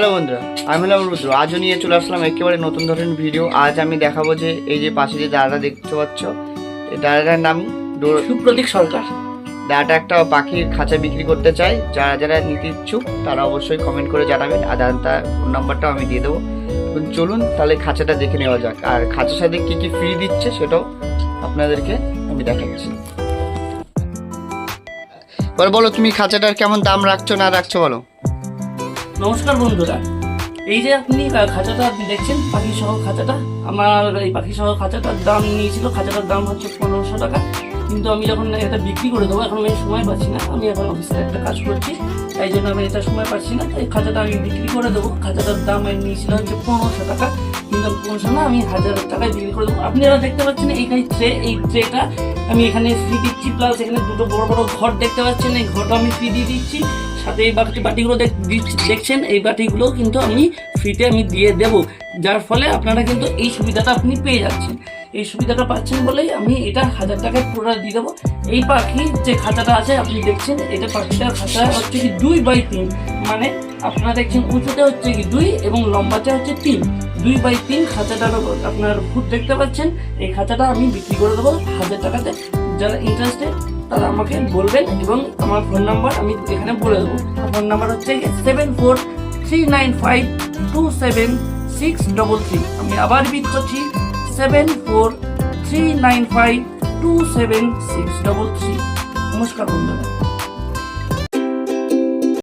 Hello বন্ধুরা আমি হলাম রুদ্র। আজও নিয়ে চলে আসলাম একেবারে নতুন ধরনের ভিডিও আজ আমি দেখাবো যে এই যে পাশে যে দাদাটা দেখতে পাচ্ছ এই দাদাটার নাম সুপ্রতীক সরকার। দাদাটা একটা পাখির খাঁচা বিক্রি করতে চায়। যারা যারা নিতে ইচ্ছুক তারা অবশ্যই কমেন্ট করে জানাবেন। আর তার ফোন নাম্বারটাও আমি দিয়ে দেবো। চলুন তাহলে খাঁচাটা দেখে নেওয়া যাক। আর খাঁচার সাথে কী কী ফ্রি দিচ্ছে সেটাও আপনাদেরকে আমি দেখাচ্ছি। এবার বলো তুমি খাঁচাটার কেমন দাম রাখছো না রাখছো বলো। নমস্কার বন্ধুরা। এই যে আপনি খাঁচাটা দেখছেন পাখি সহ খাঁচাটা, আমার এই পাখি সহ খাঁচাটার দাম নিয়েছিল, খাঁচাটার দাম হচ্ছে পনেরোশো টাকা। কিন্তু আমি যখন এটা বিক্রি করে দেবো, এখন আমি সময় পাচ্ছি না। আমি এখন অফিসে একটা কাজ করছি। তাই জন্য আমি এটা সময় পাচ্ছি না তাই খাঁচাটা আমি বিক্রি করে দেবো। খাঁচাটার দাম আমি নিয়েছিল হচ্ছে পনেরোশো টাকা, কিন্তু পনেরোশো না, আমি হাজার টাকায় বিক্রি করে দেবো। আপনারা দেখতে পাচ্ছেন এইখানে ট্রে এই ট্রেটা আমি এখানে ফ্রি দিচ্ছি প্লাস এখানে দুটো বড় বড় ঘর দেখতে পাচ্ছেন। এই ঘরটা আমি ফ্রি দিয়ে দিচ্ছি। সাথে এই বাটি বাটিগুলো দেখ- দেখছেন, এই বাটিগুলো কিন্তু আমি ফ্রিতে আমি দিয়ে দেব। যার ফলে আপনারা কিন্তু এই সুবিধাটা আপনি পেয়ে যাচ্ছেন। এই সুবিধাটা পাচ্ছেন বলেই আমি এটা হাজার টাকায় পুরো দিয়ে দেবো। এই পাখি যে খাতাটা আছে, আপনি দেখছেন, এটা পাখিটার খাঁচা হচ্ছে কি দুই বাই তিন। মানে আপনারা দেখছেন, উঁচুতে হচ্ছে কি দুই এবং লম্বাতে হচ্ছে তিন। দুই বাই তিন খাঁচাটার আপনার ফুট দেখতে পাচ্ছেন। এই খাঁচাটা আমি বিক্রি করে দেবো হাজার টাকাতে। যারা ইন্টারেস্টেড তারা আমাকে বলবেন এবং আমার ফোন নাম্বার আমি এখানে বলে দেবো। ফোন নাম্বার হচ্ছে seven four three nine five two seven six double three আমি আবার রিপিট করছি seven four three nine five two seven six double three নমস্কার বন্ধুরা।